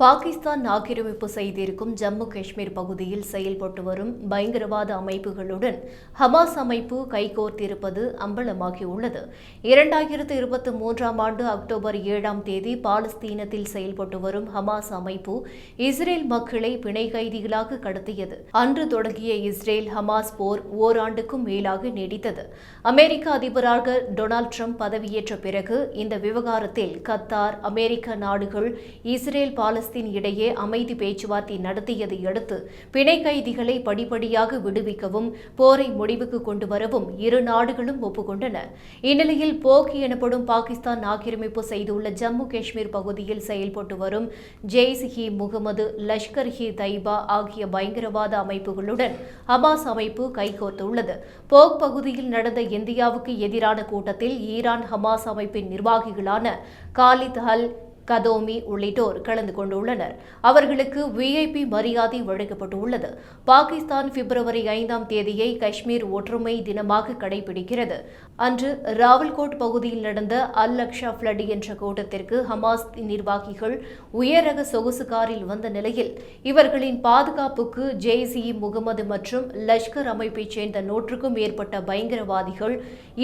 பாகிஸ்தான் ஆக்கிரமிப்பு செய்திருக்கும் ஜம்மு காஷ்மீர் பகுதியில் செயல்பட்டு வரும் பயங்கரவாத அமைப்புகளுடன் ஹமாஸ் அமைப்பு கைகோர்த்திருப்பது அம்பலமாகியுள்ளது. இரண்டாயிரத்து இருபத்தி மூன்றாம் ஆண்டு அக்டோபர் ஏழாம் தேதி பாலஸ்தீனத்தில் செயல்பட்டு வரும் ஹமாஸ் அமைப்பு இஸ்ரேல் மக்களை பிணை கைதிகளாக கடத்தியது. அன்று தொடங்கிய இஸ்ரேல் ஹமாஸ் போர் ஓராண்டுக்கும் மேலாக நீடித்தது. அமெரிக்க அதிபராக டொனால்ட் ட்ரம்ப் பதவியேற்ற பிறகு இந்த விவகாரத்தில் கத்தார் அமெரிக்க நாடுகள் இஸ்ரேல் பாலஸ்தீன் இடையே அமைதி பேச்சுவார்த்தை நடத்தியதை அடுத்து பிணை கைதிகளை படிப்படியாக விடுவிக்கவும் போரை முடிவுக்கு கொண்டு வரவும் இரு நாடுகளும் ஒப்புக்கொண்டன. இந்நிலையில் போக் எனப்படும் பாகிஸ்தான் ஆக்கிரமிப்பு செய்துள்ள ஜம்மு காஷ்மீர் பகுதியில் செயல்பட்டு வரும் ஜெய்ஸ் ஹி முகமது லஷ்கர் ஹி தைபா ஆகிய பயங்கரவாத அமைப்புகளுடன் ஹமாஸ் அமைப்பு கைகோர்த்துள்ளது. போக் பகுதியில் நடந்த இந்தியாவுக்கு எதிரான கூட்டத்தில் ஈரான் ஹமாஸ் அமைப்பின் நிர்வாகிகளான காலித் அல் கதோமி உள்ளிட்டோர் கலந்து கொண்டுள்ளனர். அவர்களுக்கு விஐபி மரியாதை வழங்கப்பட்டுள்ளது. பாகிஸ்தான் பிப்ரவரி ஐந்தாம் தேதியை காஷ்மீர் ஒற்றுமை தினமாக கடைபிடிக்கிறது. அன்று ராவல்கோட் பகுதியில் நடந்த அல் அக்ஷா ஃபிளட் என்ற கூட்டத்திற்கு ஹமாஸ் நிர்வாகிகள் உயரக சொகுசு காரில் வந்த நிலையில் இவர்களின் பாதுகாப்புக்கு ஜெய்சி முகமது மற்றும் லஷ்கர் அமைப்பைச் சேர்ந்த நூற்றுக்கும் மேற்பட்ட பயங்கரவாதிகள்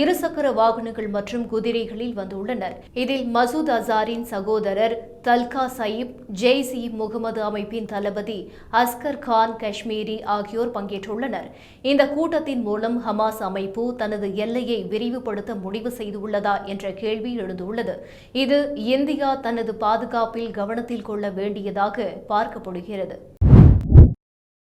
இருசக்கர வாகனங்கள் மற்றும் குதிரைகளில் வந்துள்ளனர். இதில் மசூத் அசாரின் சகோதரர் தல்கா சயீப் ஜெய்ஸ் இ முகமது அமைப்பின் தளபதி அஸ்கர் கான் காஷ்மீரி ஆகியோர் பங்கேற்றுள்ளனர். இந்த கூட்டத்தின் மூலம் ஹமாஸ் அமைப்பு தனது எல்லையை விரிவுபடுத்த முடிவு செய்துள்ளதா என்ற கேள்வி எழுந்துள்ளது. இது இந்தியா தனது பாதுகாப்பில் கவனத்தில் கொள்ள வேண்டியதாக பார்க்கப்படுகிறது.